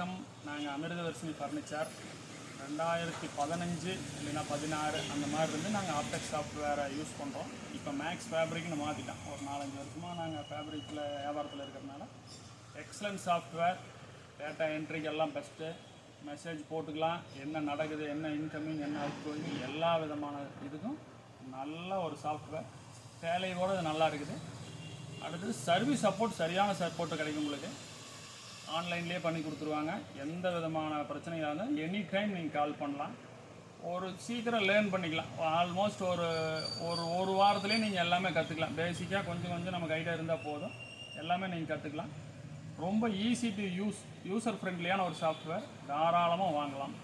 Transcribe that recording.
நாங்கள் அமிர்தவர்ஷினி ஃபர்னிச்சர் ரெண்டாயிரத்தி பதினஞ்சு இல்லைன்னா பதினாறு அந்த மாதிரி இருந்து நாங்கள் ஆப்டெக் சாஃப்ட்வேரை யூஸ் பண்ணுறோம் இப்போ மேக்ஸ் ஃபேப்ரிக்னு மாற்றிட்டோம் ஒரு நாலஞ்சு வருஷமாக நாங்கள் ஃபேப்ரிக்கில் வியாபாரத்தில் இருக்கிறதுனால. எக்ஸலன்ட் சாஃப்ட்வேர் டேட்டா என்ட்ரிக்கு எல்லாம் பெஸ்ட்டு மெசேஜ் போட்டுக்கலாம். என்ன நடக்குது என்ன இன்கமிங் என்ன அவுட் கோயிங் எல்லா விதமான இதுக்கும் நல்ல ஒரு சாஃப்ட்வேர் சேலையோடு இது நல்லா இருக்குது. அடுத்தது சர்வீஸ் சப்போர்ட் சரியான சப்போர்ட்டு கிடைக்கும் உங்களுக்கு. ஆன்லைன்லேயே பண்ணி கொடுத்துருவாங்க. எந்த விதமான பிரச்சனையாக இருந்தாலும் எனி டைம் நீங்கள் கால் பண்ணலாம். ஒரு சீக்கிரம் லேர்ன் பண்ணிக்கலாம். ஆல்மோஸ்ட் ஒரு ஒரு ஒரு வாரத்துலேயே நீங்கள் எல்லாமே கற்றுக்கலாம் பேசிக்காக கொஞ்சம் கொஞ்சம் நமக்கு ஐடியா இருந்தால் போதும். எல்லாமே நீங்கள் கற்றுக்கலாம் ரொம்ப ஈஸி டு யூஸ் யூசர் ஃப்ரெண்ட்லியான ஒரு சாஃப்ட்வேர் தாராளமாக வாங்கலாம்.